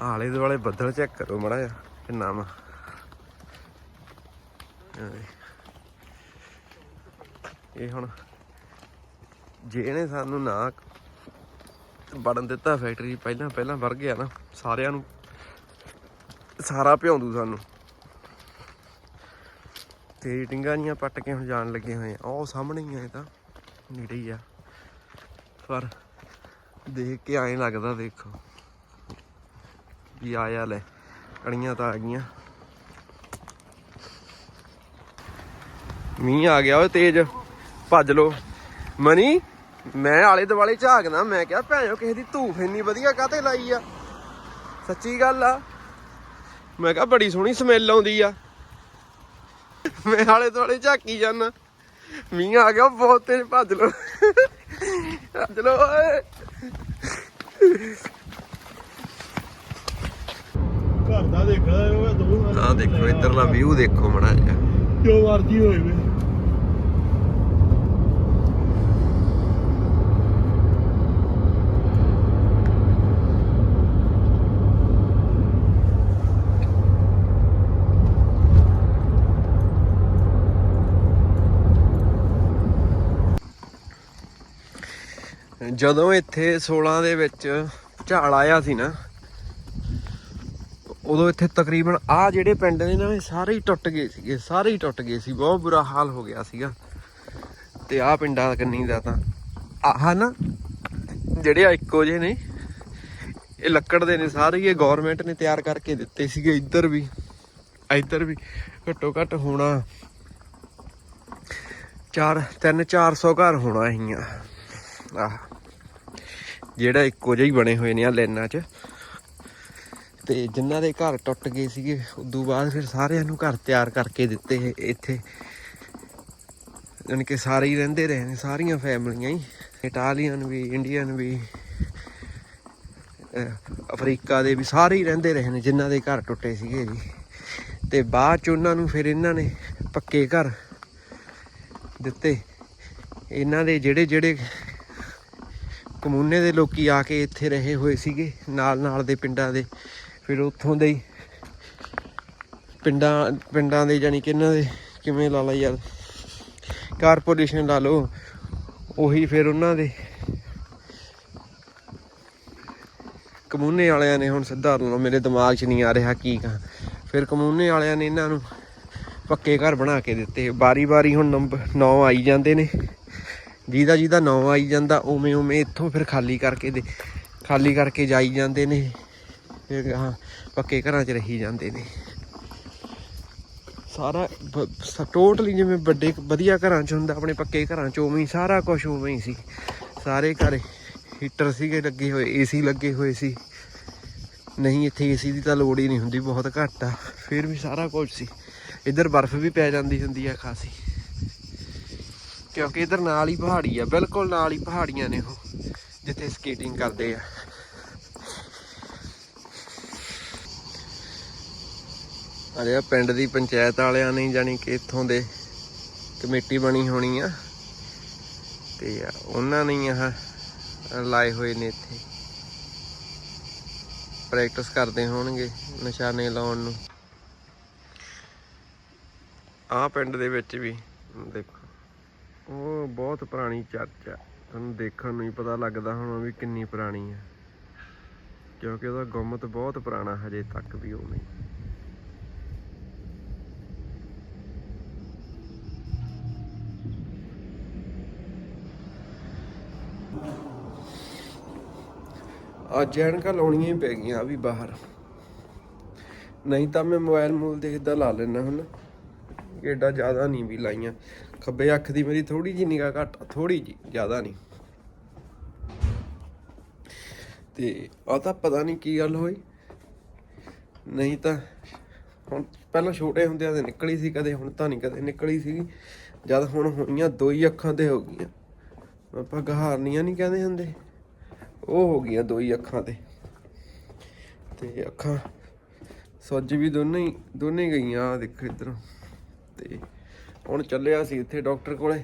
ਆਲੇ ਦੁਆਲੇ ਬੱਦਲ ਚੈੱਕ ਕਰੋ ਮੜਾ ਜਾ ਕਿੰਨਾ ਵਾ। ਇਹ ਹੁਣ ਜੇ ਇਹਨੇ ਸਾਨੂੰ ਨਾ ਵੜਨ ਦਿੱਤਾ ਫੈਕਟਰੀ ਪਹਿਲਾਂ ਪਹਿਲਾਂ ਵਰ ਗਿਆ ਨਾ, ਸਾਰਿਆਂ ਨੂੰ, ਸਾਰਾ ਭਿਉਂਦੂ ਸਾਨੂੰ। ਤੇ ਟਿੰਗਾਂ ਜੀਆਂ ਪੱਟ ਕੇ ਹੁਣ ਜਾਣ ਲੱਗੇ ਹੋਏ ਆ। ਉਹ ਸਾਹਮਣੇ ਹੀ ਆ ਇਹ ਤਾਂ, ਨੇੜੇ ਹੀ ਆ। ਪਰ ਦੇਖ ਕੇ ਐਂ ਲੱਗਦਾ, ਦੇਖੋ। ਵੀ ਆਇਆ ਲੈ, ਕਣੀਆਂ ਤਾਂ ਆ ਗਈਆਂ। ਮੀਂਹ ਆ ਗਿਆ ਓਏ ਤੇਜ਼, ਭੱਜ ਲੋ ਮਨੀ, ਮੈਂ ਆਲੇ ਦੁਆਲੇ ਝਾਕਦਾ, ਮੈਂ ਕਿਹਾ ਭੈਣੋ, ਕਿਸੇ ਦੀ ਧੂਫ ਇੰਨੀ ਵਧੀਆ ਕਾਤੇ ਲਾਈ ਆ? ਸੱਚੀ ਗੱਲ ਆ। ਮੈਂ ਕਿਹਾ ਬੜੀ ਸੋਹਣੀ ਸਮੈਲ ਆਉਂਦੀ ਆ। ਮੈਂ ਆਲੇ ਦੁਆਲੇ ਝਾਕੀ ਜਾਂਦਾ। ਮੀਂਹ ਆ ਗਿਆ, ਬਹੁਤ ਤੇਜ਼, ਭੱਜ ਲੋ ਭੱਜ ਲੋ ਓਏ। ਘਰ ਦਾ ਦੇਖਣਾ ਉਹ ਦੋ ਨਾਲ ਆ ਦੇਖੋ ਇਧਰਲਾ ਵਿਊ ਦੇਖੋ ਮੜਾ ਜਿਹਾ। ਜੋ ਮਰਜ਼ੀ ਹੋਏ ਵੇ। ਜਦੋਂ ਇੱਥੇ 16 ਦੇ ਵਿੱਚ ਝਾੜ ਆਇਆ ਸੀ ਨਾ ਉਦੋਂ ਇੱਥੇ ਤਕਰੀਬਨ ਆ ਜਿਹੜੇ ਪਿੰਡ ਨੇ ਨਾ ਸਾਰੇ ਹੀ ਟੁੱਟ ਗਏ ਸੀਗੇ, ਸਾਰੇ ਹੀ ਟੁੱਟ ਗਏ ਸੀ, ਬਹੁਤ ਬੁਰਾ ਹਾਲ ਹੋ ਗਿਆ ਸੀਗਾ। ਤੇ ਆ ਪਿੰਡਾਂ ਕੰਨੀ ਦਾ ਤਾਂ। ਆਹ ਨਾ, ਜਿਹੜੇ ਆ ਇੱਕੋ ਜਿਹੇ ਨੇ, ਇਹ ਲੱਕੜ ਦੇ ਨੇ, ਸਾਰੇ ਇਹ ਗਵਰਨਮੈਂਟ ਨੇ ਤਿਆਰ ਕਰਕੇ ਦਿੱਤੇ ਸੀਗੇ ਇੱਧਰ ਵੀ ਇੱਧਰ ਵੀ, ਘੱਟੋ ਘੱਟ ਹੋਣਾ 4 3 400 ਘਰ ਹੋਣਾ ਹੀਆਂ ਆਹ, ਜਿਹੜਾ ਇੱਕੋ ਜਿਹੇ ਹੀ ਬਣੇ ਹੋਏ ਨੇ ਆ ਲਾਈਨਾਂ 'ਚ। ਤੇ ਜਿਨ੍ਹਾਂ ਦੇ ਘਰ ਟੁੱਟ ਗਏ ਸੀਗੇ, ਉਦੋਂ ਬਾਅਦ ਫਿਰ ਸਾਰਿਆਂ ਨੂੰ ਘਰ ਤਿਆਰ ਕਰਕੇ ਦਿੱਤੇ ਇੱਥੇ। ਜਾਣੀ ਕਿ ਸਾਰੇ ਹੀ ਰਹਿੰਦੇ ਰਹੇ ਨੇ, ਸਾਰੀਆਂ ਫੈਮਲੀਆਂ ਹੀ। ਇਟਾਲੀਅਨ ਵੀ, ਇੰਡੀਅਨ ਵੀ ਅਫਰੀਕਾ ਦੇ ਵੀ ਸਾਰੇ ਹੀ ਰਹਿੰਦੇ ਰਹੇ ਨੇ ਜਿਨ੍ਹਾਂ ਦੇ ਘਰ ਟੁੱਟੇ ਸੀਗੇ ਜੀ। ਤੇ ਬਾਅਦ ਚ ਉਹਨਾਂ ਨੂੰ ਫਿਰ ਇਹਨਾਂ ਨੇ ਪੱਕੇ ਘਰ ਦਿੱਤੇ। ਇਹਨਾਂ ਦੇ ਜਿਹੜੇ ਜਿਹੜੇ ਕਮੂਨੇ ਦੇ ਲੋਕੀ ਆ ਕੇ ਇੱਥੇ ਰਹੇ ਹੋਏ ਸੀਗੇ ਨਾਲ ਨਾਲ ਦੇ ਪਿੰਡਾਂ ਦੇ। ਫਿਰ ਉੱਥੋਂ ਦੇ ਹੀ ਪਿੰਡਾਂ ਪਿੰਡਾਂ ਦੇ ਜਾਨੀ ਕਿ ਇਹਨਾਂ ਦੇ ਕਿਵੇਂ ਲਾ ਲਾ ਯਾਰ ਕਾਰਪੋਰੇਸ਼ਨ ਲਾ ਲਓ, ਉਹੀ ਫਿਰ ਉਹਨਾਂ ਦੇ। ਕਮੂਨੇ ਵਾਲਿਆਂ ਨੇ ਹੁਣ ਸਿੱਧਾ ਲਾ ਲਓ, ਮੇਰੇ ਦਿਮਾਗ 'ਚ ਨਹੀਂ ਆ ਰਿਹਾ ਕੀ ਕਹਾਂ। ਫਿਰ ਕਮੂਨੇ ਵਾਲਿਆਂ ਨੇ ਇਹਨਾਂ ਨੂੰ ਪੱਕੇ ਘਰ ਬਣਾ ਕੇ ਦਿੱਤੇ। ਬਾਰੀ-ਬਾਰੀ ਹੁਣ ਨੰਬਰ 9 ਆਈ ਜਾਂਦੇ ਨੇ। ਜਿਹਦਾ ਜਿਹਦਾ ਨਾਂ ਆਈ ਜਾਂਦਾ, ਉਵੇਂ ਉਵੇਂ ਇੱਥੋਂ ਫਿਰ ਖਾਲੀ ਕਰਕੇ ਦੇ, ਖਾਲੀ ਕਰਕੇ ਜਾਈ ਜਾਂਦੇ ਨੇ। ਫਿਰ ਹਾਂ, ਪੱਕੇ ਘਰਾਂ 'ਚ ਰਹੀ ਜਾਂਦੇ ਨੇ। ਸਾਰਾ ਟੋਟਲੀ ਜਿਵੇਂ ਵੱਡੇ, ਵਧੀਆ ਘਰਾਂ 'ਚ ਹੁੰਦਾ, ਆਪਣੇ ਪੱਕੇ ਘਰਾਂ 'ਚ, ਉਵੇਂ ਹੀ ਸਾਰਾ ਕੁਝ ਉਵੇਂ ਹੀ ਸੀ। ਸਾਰੇ ਘਰ ਹੀਟਰ ਸੀਗੇ, ਲੱਗੇ ਹੋਏ ਏਸੀ ਲੱਗੇ ਹੋਏ ਸੀ। ਨਹੀਂ, ਇੱਥੇ ਏਸੀ ਦੀ ਤਾਂ ਲੋੜ ਹੀ ਨਹੀਂ ਹੁੰਦੀ, ਬਹੁਤ ਘੱਟ ਆ। ਫਿਰ ਵੀ ਸਾਰਾ ਕੁਝ ਸੀ। ਇੱਧਰ ਬਰਫ਼ ਵੀ ਪੈ ਜਾਂਦੀ ਹੁੰਦੀ ਆ ਖਾਸੀ। ਕਿਉਂਕਿ ਇਧਰ ਨਾਲ ਹੀ ਪਹਾੜੀ ਆ, ਬਿਲਕੁਲ ਨਾਲ ਹੀ ਪਹਾੜੀਆਂ ਨੇ ਉਹ, ਜਿੱਥੇ ਸਕੇਟਿੰਗ ਕਰਦੇ ਆ। ਅਰੇ ਆ ਪਿੰਡ ਦੀ ਪੰਚਾਇਤ ਵਾਲਿਆਂ ਨੇ ਜਾਨੀ ਕਿ ਇੱਥੋਂ ਦੇ ਕਮੇਟੀ ਬਣੀ ਹੋਣੀ ਆ। ਤੇ ਉਹਨਾਂ ਨੇ ਹੀ ਆਹ ਲਾਏ ਹੋਏ ਨੇ ਇੱਥੇ। ਪ੍ਰੈਕਟਿਸ ਕਰਦੇ ਹੋਣਗੇ ਨਿਸ਼ਾਨੇ ਲਾਉਣ ਨੂੰ। ਆ ਪਿੰਡ ਦੇ ਵਿੱਚ ਵੀ, ਦੇਖੋ, ਉਹ ਬਹੁਤ ਪੁਰਾਣੀ ਚਰਚ ਆ। ਤੁਹਾਨੂੰ ਦੇਖਣ ਨੂੰ ਹੀ ਪਤਾ ਲੱਗਦਾ ਹੁਣ ਵੀ ਕਿੰਨੀ ਪੁਰਾਣੀ ਆ। ਕਿਉਂਕਿ ਉਹਦਾ ਗੁੰਮਤ ਬਹੁਤ ਪੁਰਾਣਾ ਹਜੇ ਤੱਕ ਵੀ ਉਵੇਂ ਅੱਜ ਐਨਕਾਂ ਲਾਉਣੀਆਂ ਹੀ ਪੈ ਗਈਆਂ, ਆ ਵੀ ਬਾਹਰ। ਨਹੀਂ ਤਾਂ ਮੈਂ ਮੋਬਾਈਲ ਮੂਲ ਦੇਖਦਾ ਲਾ ਲੈਣਾ ਹੁਣ। ਏਡਾ ਜ਼ਿਆਦਾ ਨਹੀਂ ਵੀ ਲਾਈਆਂ। ਖੱਬੇ ਅੱਖ ਦੀ ਮੇਰੀ ਥੋੜੀ ਜਿਹੀ ਨਿਗਾਹ ਘੱਟ ਥੋੜੀ ਜੀ ਜ਼ਿਆਦਾ ਨਹੀਂ। ਤੇ ਆ ਤਾਂ ਪਤਾ ਨਹੀਂ ਕੀ ਗੱਲ ਹੋਈ। ਨਹੀਂ ਤਾਂ ਹੁਣ ਪਹਿਲਾਂ ਛੋਟੇ ਹੁੰਦਿਆਂ ਤੇ ਨਿਕਲੀ ਸੀ ਕਦੇ, ਹੁਣ ਤਾਂ ਨਹੀਂ ਕਦੇ ਨਿਕਲੀ ਸੀ ਜਦ ਹੁਣ ਹੋਈਆਂ ਦੋ ਹੀ ਅੱਖਾਂ ਤੇ ਹੋ ਗਈਆਂ। ਆਪਾਂ ਗਹਾਰਨੀਆਂ ਨਹੀਂ ਕਹਿੰਦੇ ਹੁੰਦੇ। ਉਹ ਹੋ ਗਈਆਂ ਦੋ ਹੀ ਅੱਖਾਂ ਤੇ। ਤੇ ਅੱਖਾਂ ਸੱਜ ਵੀ ਦੋਨੇ ਹੀ, ਦੋਨੇ ਗਈਆਂ ਆ ਦੇਖੋ ਇਧਰੋਂ। ਤੇ ਹੁਣ ਚੱਲਿਆ ਸੀ ਇੱਥੇ ਡਾਕਟਰ ਕੋਲੇ।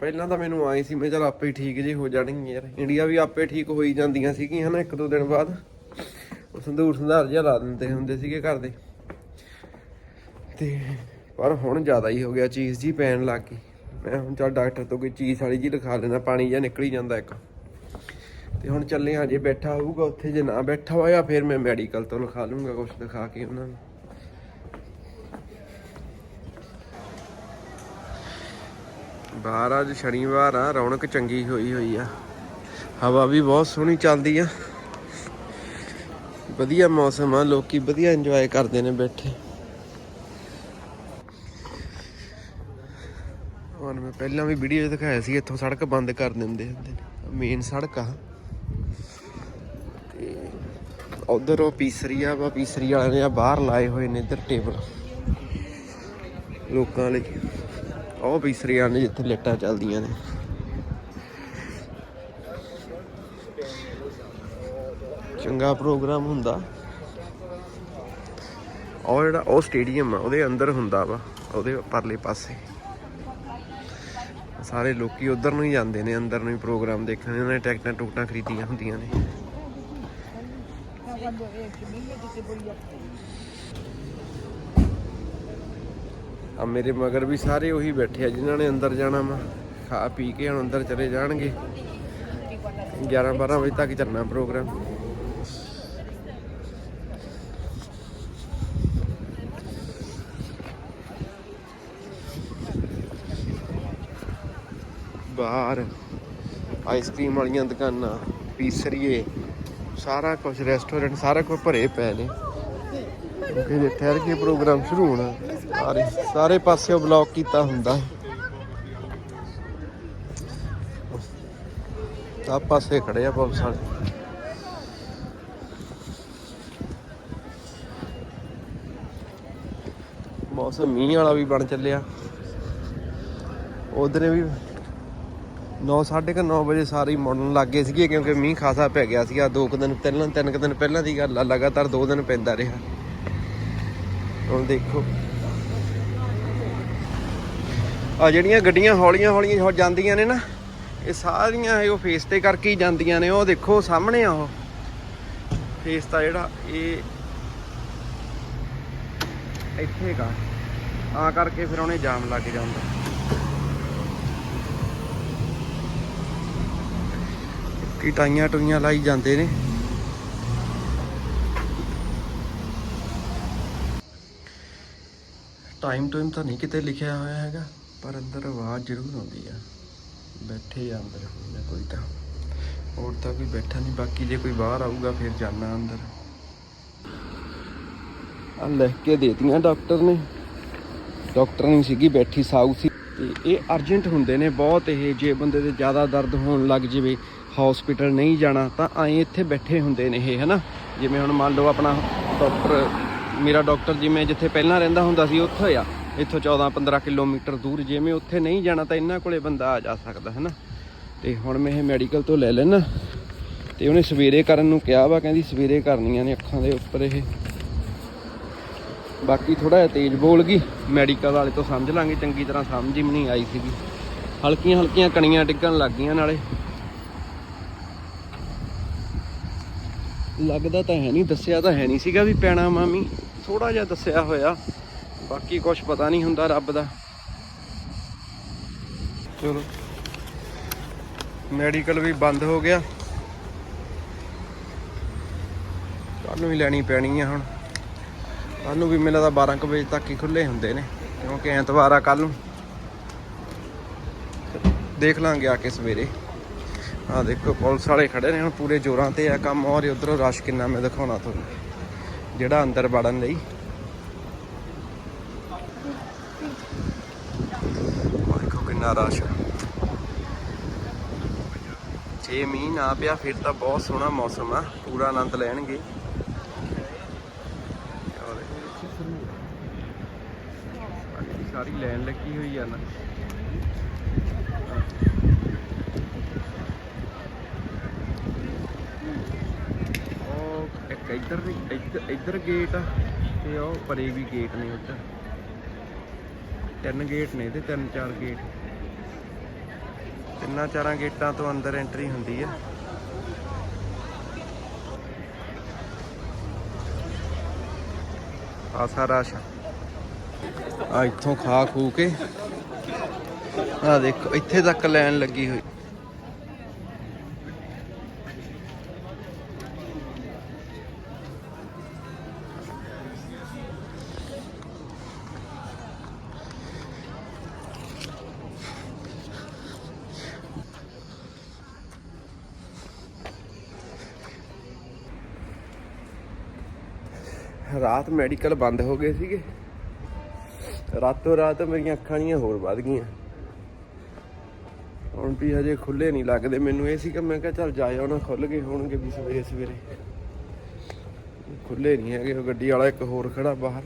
ਪਹਿਲਾਂ ਤਾਂ ਮੈਨੂੰ ਆਈ ਸੀ, ਮੈਂ ਚਲ ਆਪੇ ਠੀਕ ਜੇ, ਹੋ ਜਾਣਗੇ ਯਾਰ। ਇੰਡੀਆ ਵੀ ਆਪੇ ਠੀਕ ਹੋਈ ਜਾਂਦੀਆਂ ਸੀਗੀਆਂ ਹਨਾ, ਇੱਕ ਦੋ ਦਿਨ ਬਾਅਦ। ਉਹ ਸੰਦੂਰ ਸੰਧਾਰ ਜਿਹਾ ਲਾ ਦਿੰਦੇ ਹੁੰਦੇ ਸੀਗੇ ਘਰ ਦੇ। ਤੇ ਪਰ ਹੁਣ ਜ਼ਿਆਦਾ ਹੀ ਹੋ ਗਿਆ, ਚੀਜ਼ ਜੀ ਪੈਣ ਲੱਗ ਗਈ। ਮੈਂ ਹੁਣ ਚੱਲ ਡਾਕਟਰ ਤੋਂ ਕੋਈ ਚੀਜ਼ ਵਾਲੀ ਜੀ ਲਿਖਾ ਲੈਣਾ ਪਾਣੀ ਜਾਂ ਨਿਕਲ ਹੀ ਜਾਂਦਾ ਇੱਕ। ਤੇ ਹੁਣ ਚੱਲੇ ਹਾਂ, ਜੇ ਬੈਠਾ ਹੋਊਗਾ ਉੱਥੇ, ਜੇ ਨਾ ਬੈਠਾ ਹੋਇਆ, ਫਿਰ ਮੈਂ ਮੈਡੀਕਲ ਤੋਂ ਲਿਖਾ ਲੂੰਗਾ ਕੁਝ ਦਿਖਾ ਕੇ ਉਹਨਾਂ ਨੂੰ। ਬਾਹਰ ਅੱਜ ਸ਼ਨੀਵਾਰ ਆ, ਰੌਣਕ ਚੰਗੀ ਹੋਈ ਹੋਈ ਆ। ਹਵਾ ਵੀ ਬਹੁਤ ਸੋਹਣੀ ਚੱਲਦੀ ਆ। ਵਧੀਆ ਮੌਸਮ ਆ, ਲੋਕੀ ਵਧੀਆ ਇੰਜੋਏ ਕਰਦੇ ਨੇ ਬੈਠੇ। ਤੁਹਾਨੂੰ ਮੈਂ ਪਹਿਲਾਂ ਵੀ ਵੀਡੀਓ 'ਚ ਦਿਖਾਇਆ ਸੀ, ਇੱਥੋਂ ਸੜਕ ਬੰਦ ਕਰ ਦਿੰਦੇ ਹੁੰਦੇ ਨੇ। ਮੇਨ ਸੜਕ ਆ। ਤੇ ਉਧਰ ਉਹ ਪੀਸਰੀ ਵਾ ਪੀਸਰੀ ਵਾਲਿਆਂ ਨੇ ਆ ਬਾਹਰ ਲਾਏ ਹੋਏ ਨੇ ਇੱਧਰ ਟੇਬਲ। ਲੋਕਾਂ ਲਈ। ਉਹ ਪੀਸਰੀਆਂ ਨੇ ਜਿੱਥੇ ਲੇਟਾਂ ਚੱਲਦੀਆਂ ਨੇ। ਚੰਗਾ ਪ੍ਰੋਗਰਾਮ ਹੁੰਦਾ। ਉਹ ਜਿਹੜਾ ਉਹ ਸਟੇਡੀਅਮ ਆ, ਉਹਦੇ ਅੰਦਰ ਹੁੰਦਾ ਵਾ, ਉਹਦੇ ਪਰਲੇ ਪਾਸੇ। ਸਾਰੇ ਲੋਕੀ ਉਧਰ ਨੂੰ ਹੀ ਜਾਂਦੇ ਨੇ, ਅੰਦਰ ਨੂੰ ਹੀ ਪ੍ਰੋਗਰਾਮ ਦੇਖਣ। ਉਹਨਾਂ ਨੇ ਟਿਕਟਾਂ ਟੁਕਟਾਂ ਖਰੀਦੀਆਂ ਹੁੰਦੀਆਂ ਨੇ। ਆ ਮੇਰੇ ਮਗਰ ਵੀ ਸਾਰੇ ਉਹੀ ਬੈਠੇ ਆ, ਜਿਨ੍ਹਾਂ ਨੇ ਅੰਦਰ ਜਾਣਾ ਵਾ। ਖਾ ਪੀ ਕੇ ਹੁਣ ਅੰਦਰ ਚਲੇ ਜਾਣਗੇ। 11 12 ਵਜੇ ਤੱਕ ਚੱਲਣਾ ਪ੍ਰੋਗਰਾਮ। ਬਾਹਰ ਆਈਸਕ੍ਰੀਮ ਵਾਲੀਆਂ ਦੁਕਾਨਾਂ ਪੀਸਰੀਏ ਸਾਰਾ ਕੁਝ ਰੈਸਟੋਰੈਂਟ ਸਾਰਾ ਕੁਝ ਭਰੇ ਪਏ ਨੇ। ਕਿਉਂਕਿ ਠਹਿਰ ਕੇ ਪ੍ਰੋਗਰਾਮ ਸ਼ੁਰੂ ਹੋਣਾ, ਸਾਰੇ ਸਾਰੇ ਪਾਸਿਓਂ ਬਲੌਕ ਕੀਤਾ ਹੁੰਦਾ। ਆ ਪਾਸੇ ਖੜੇ ਆ ਪੁਲਿਸ ਵਾਲੇ। ਮੌਸਮ ਮੀਂਹ ਵਾਲਾ ਵੀ ਬਣ ਚੱਲਿਆ। ਉਧਰੇ ਵੀ 9:30 ਵਜੇ ਸਾਰੇ ਹੀ ਮੁੜਨ ਲੱਗ ਗਏ ਸੀਗੇ ਕਿਉਂਕਿ ਮੀਂਹ ਖਾਸਾ ਪੈ ਗਿਆ ਸੀਗਾ। ਦੋ ਕੁ ਦਿਨ ਪਹਿਲਾਂ, ਤਿੰਨ ਕੁ ਦਿਨ ਪਹਿਲਾਂ ਦੀ ਗੱਲ ਆ, ਲਗਾਤਾਰ ਦੋ ਦਿਨ ਪੈਂਦਾ ਰਿਹਾ। ਹੁਣ ਦੇਖੋ। ਆ ਜਿਹੜੀਆਂ ਗੱਡੀਆਂ ਹੌਲੀਆਂ ਹੌਲੀਆਂ ਜਾਂਦੀਆਂ ਨੇ ਨਾ, ਇਹ ਸਾਰੀਆਂ ਇਹ ਉਹ ਫੇਸ ਤੇ ਕਰਕੇ ਹੀ ਜਾਂਦੀਆਂ ਨੇ। ਉਹ ਦੇਖੋ ਸਾਹਮਣੇ ਆ ਉਹ। ਫੇਸ ਤਾਂ ਜਿਹੜਾ ਇਹ ਇੱਥੇ ਕਾ ਆ ਕਰਕੇ ਫਿਰ ਉਹਨੇ ਜਾਮ ਲੱਗ ਜਾਂਦਾ ਕੀ ਟਾਈਆਂ ਟੁਈਆਂ ਲਾਈ ਜਾਂਦੇ ਨੇ। ਟਾਈਮ ਟਾਈਮ ਤਾਂ ਨਹੀਂ ਕਿਤੇ ਲਿਖਿਆ ਹੋਇਆ ਹੈਗਾ, ਪਰ ਅੰਦਰ ਆਵਾਜ਼ ਜ਼ਰੂਰ ਆਉਂਦੀ ਆ। ਬੈਠੇ ਆ ਅੰਦਰ ਕੋਈ ਕੋਈ ਤਾਂ। ਹੋਰ ਤਾਂ ਕੋਈ ਬੈਠਾ ਨਹੀਂ, ਬਾਕੀ ਜੇ ਕੋਈ ਬਾਹਰ ਆਊਗਾ ਫਿਰ ਜਾਣਾ ਅੰਦਰ। ਆ ਲਿਖ ਕੇ ਦੇਤੀਆਂ ਡਾਕਟਰ ਨੇ। ਡਾਕਟਰ ਨਹੀਂ ਸੀਗੀ, ਬੈਠੀ ਸਾਊ ਸੀ। ਤੇ ਇਹ ਅਰਜੈਂਟ ਹੁੰਦੇ ਨੇ ਬਹੁਤ, ਇਹ ਜੇ ਬੰਦੇ ਦੇ ਜ਼ਿਆਦਾ ਦਰਦ ਹੋਣ ਲੱਗ ਜਾਵੇ ਹਸਪੀਟਲ ਨਹੀਂ ਜਾਣਾ, ਤਾਂ ਐਂ ਇੱਥੇ ਬੈਠੇ ਹੁੰਦੇ ਨੇ ਇਹ, ਹਨਾ? ਜਿਵੇਂ ਹੁਣ ਮੰਨ ਲਓ ਆਪਣਾ ਡਾਕਟਰ ਮੇਰਾ ਡਾਕਟਰ ਜਿਵੇਂ ਜਿੱਥੇ ਪਹਿਲਾਂ ਰਹਿੰਦਾ ਹੁੰਦਾ ਸੀ, ਉੱਥੇ ਆ। ਇੱਥੋਂ 14 15 ਕਿਲੋਮੀਟਰ ਦੂਰ ਜਿਵੇਂ ਉੱਥੇ ਨਹੀਂ ਜਾਣਾ, ਤਾਂ ਇਹਨਾਂ ਕੋਲੇ ਬੰਦਾ ਆ ਜਾ ਸਕਦਾ ਹੈ ਨਾ ਤੇ ਹੁਣ ਮੈਂ ਇਹ ਮੈਡੀਕਲ ਤੋਂ ਲੈ ਲੈਣਾ ਤੇ ਉਹਨੇ ਸਵੇਰੇ ਕਰਨ ਨੂੰ ਕਿਹਾ ਵਾ, ਕਹਿੰਦੀ ਸਵੇਰੇ ਕਰਨੀਆਂ ਨੇ ਅੱਖਾਂ ਦੇ ਉੱਪਰ ਇਹ। ਬਾਕੀ ਥੋੜਾ ਜਿਹਾ ਤੇਜ਼ ਬੋਲ ਗਈ। ਮੈਡੀਕਲ ਵਾਲੇ ਤੋਂ ਸਮਝ ਲਾਂਗੇ, ਚੰਗੀ ਤਰ੍ਹਾਂ ਸਮਝ ਹੀ ਨਹੀਂ ਆਈ ਸੀਗੀ। ਹਲਕੀਆਂ ਹਲਕੀਆਂ ਕਣੀਆਂ ਡਿੱਗਣ ਲੱਗ ਗਈਆਂ ਨਾਲੇ। ਲੱਗਦਾ ਤਾਂ ਹੈ ਨਹੀਂ, ਦੱਸਿਆ ਤਾਂ ਹੈ ਨਹੀਂ ਸੀਗਾ ਵੀ ਪੈਣਾ ਮਾਮੀ। ਥੋੜਾ ਜਿਹਾ ਦੱਸਿਆ ਹੋਇਆ। ਬਾਕੀ ਕੁਝ ਪਤਾ ਨਹੀਂ ਹੁੰਦਾ ਰੱਬ ਦਾ। ਚਲੋ। ਮੈਡੀਕਲ ਵੀ ਬੰਦ ਹੋ ਗਿਆ। ਕੱਲ ਨੂੰ ਵੀ ਲੈਣੀ ਪੈਣੀ ਆ ਹੁਣ। ਕੱਲ ਨੂੰ ਵੀ ਮੇਲਾ ਦਾ 12 ਕੁ ਵਜੇ ਤੱਕ ਹੀ ਖੁੱਲੇ ਹੁੰਦੇ ਨੇ, ਕਿਉਂਕਿ ਐਤਵਾਰ ਆ ਕੱਲ ਨੂੰ। ਦੇਖ ਲਾਂਗੇ ਆ ਕੇ ਸਵੇਰੇ। ਆ ਦੇਖੋ, ਪੁਲਿਸ ਵਾਲੇ ਖੜੇ ਨੇ ਹੁਣ ਪੂਰੇ ਜ਼ੋਰਾਂ ਤੇ ਆ ਕੰਮ। ਔਰ ਉਧਰੋਂ ਰਸ਼ ਕਿੰਨਾ ਮੈਂ ਦਿਖਾਉਣਾ ਤੁਹਾਨੂੰ। ਜਿਹੜਾ ਅੰਦਰ ਵੜਨ ਲਈ। ਦੇਖੋ ਕਿੰਨਾ ਰਸ਼ ਜੇ ਮੀਂਹ ਨਾ ਪਿਆ, ਫਿਰ ਤਾਂ ਬਹੁਤ ਸੋਹਣਾ ਮੌਸਮ ਆ। ਪੂਰਾ ਆਨੰਦ ਲੈਣਗੇ। ਸਾਰੀ ਲਾਈਨ ਲੱਗੀ ਹੋਈ ਆ ਨਾ। ਇੱਧਰ ਦੀ ਇੱਧਰ ਇੱਧਰ ਗੇਟ ਆ ਤੇ ਉਹ ਪਰੇ ਵੀ ਗੇਟ ਨੇ ਉੱਧਰ। ਤਿੰਨ ਗੇਟ ਨੇ ਤੇ ਤਿੰਨ ਚਾਰ ਗੇਟ ਤਿੰਨਾਂ ਚਾਰਾਂ ਗੇਟਾਂ ਤੋਂ ਅੰਦਰ ਐਂਟਰੀ ਹੁੰਦੀ ਆ। ਆ ਸਾਰਾ ਆ ਇੱਥੋਂ ਖਾ ਖੂ ਕੇ। ਆ ਦੇਖੋ, ਇੱਥੇ ਤੱਕ ਲਾਈਨ ਲੱਗੀ ਹੋਈ। ਰਾਤ ਮੈਡੀਕਲ ਬੰਦ ਹੋ ਗਏ ਸੀਗੇ। ਰਾਤੋਂ ਰਾਤ ਮੇਰੀਆਂ ਅੱਖਾਂ ਜੀਆਂ ਹੋਰ ਵੱਧ ਗਈਆਂ। ਹੁਣ ਵੀ ਹਜੇ ਖੁੱਲੇ ਨਹੀਂ ਲੱਗਦੇ। ਮੈਨੂੰ ਇਹ ਸੀ ਕਿ ਮੈਂ ਕਿਹਾ ਚੱਲ ਜਾਇਆ ਉਹਨਾਂ ਖੁੱਲ ਗਏ ਹੋਣਗੇ ਵੀ ਸਵੇਰੇ ਸਵੇਰੇ। ਖੁੱਲੇ ਨਹੀਂ ਹੈਗੇ, ਉਹ ਗੱਡੀ ਵਾਲਾ ਇੱਕ ਹੋਰ ਖੜਾ ਬਾਹਰ।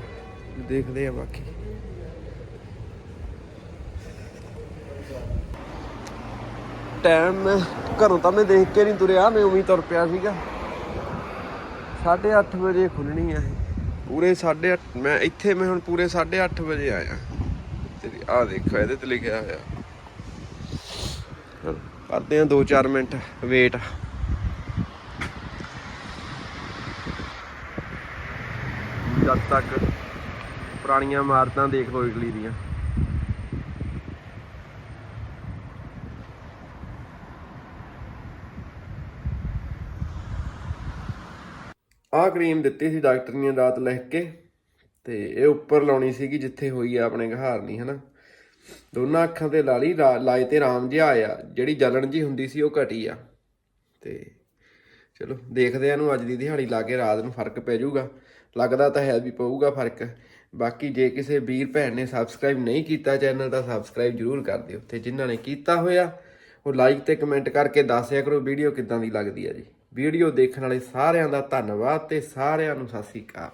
ਦੇਖਦੇ ਆ ਬਾਕੀ। ਟਾਈਮ ਘਰੋਂ ਤਾਂ ਮੈਂ ਦੇਖ ਕੇ ਨਹੀਂ ਤੁਰਿਆ, ਮੈਂ ਉਵੇਂ ਤੁਰ ਪਿਆ ਸੀਗਾ। 8:30 ਵਜੇ ਖੁੱਲਣੀ ਆ ਇਹ। ਪੂਰੇ 8:30 ਮੈਂ ਇੱਥੇ ਮੈਂ ਹੁਣ ਪੂਰੇ 8:30 ਵਜੇ ਆਇਆ। ਤੇਰੀ ਆ ਦੇਖੋ, ਇਹਦੇ ਤੇ ਲਿਖਿਆ ਹੋਇਆ। ਕਰਦੇ ਆ 2-4 ਮਿੰਟ ਵੇਟ। ਜਦ ਤੱਕ ਪੁਰਾਣੀਆਂ ਇਮਾਰਤਾਂ ਦੇਖ ਲਓ, ਇਟਲੀ ਦੀਆਂ। ਆਹ ਕਰੀਮ ਦਿੱਤੀ ਸੀ ਡਾਕਟਰ ਨੇ ਰਾਤ ਲਿਖ ਕੇ ਤੇ ਇਹ ਉੱਪਰ ਲਾਉਣੀ ਸੀਗੀ ਜਿੱਥੇ ਹੋਈ ਆ ਆਪਣੇ ਘਹਾਰਨੀ ਹਨਾ? ਦੋਨਾਂ ਅੱਖਾਂ ਤੇ ਲਾ ਲਈ ਰਾ- ਲਾਏ ਤੇ ਆਰਾਮ ਜਿਹਾ ਆਇਆ। ਜਿਹੜੀ ਜਲਣ ਜੀ ਹੁੰਦੀ ਸੀ ਉਹ ਘਟੀ ਆ। ਤੇ ਚਲੋ, ਦੇਖਦੇ ਆ ਨੂੰ ਅੱਜ ਦੀ ਦਿਹਾੜੀ ਲਾ ਕੇ ਰਾਤ ਨੂੰ ਫ਼ਰਕ ਪੈ ਜਾਊਗਾ। ਲੱਗਦਾ ਤਾਂ ਹੈ ਵੀ ਪਊਗਾ ਫ਼ਰਕ। ਬਾਕੀ ਜੇ ਕਿਸੇ ਵੀਰ ਭੈਣ ਨੇ ਸਬਸਕ੍ਰਾਈਬ ਨਹੀਂ ਕੀਤਾ ਚੈਨਲ, ਤਾਂ ਸਬਸਕ੍ਰਾਈਬ ਜਰੂਰ ਕਰ ਦਿਓ। ਤੇ ਜਿਨ੍ਹਾਂ ਨੇ ਕੀਤਾ ਹੋਇਆ, ਉਹ ਲਾਈਕ ਤੇ ਕਮੈਂਟ ਕਰਕੇ ਦੱਸਿਆ ਕਰੋ ਵੀਡੀਓ ਕਿੱਦਾਂ ਦੀ ਲੱਗਦੀ ਆ ਜੀ। ਵੀਡੀਓ ਦੇਖਣ ਵਾਲੇ ਸਾਰਿਆਂ ਦਾ ਧੰਨਵਾਦ ਤੇ ਸਾਰਿਆਂ ਨੂੰ ਸਤਿ ਸ੍ਰੀ ਅਕਾਲ।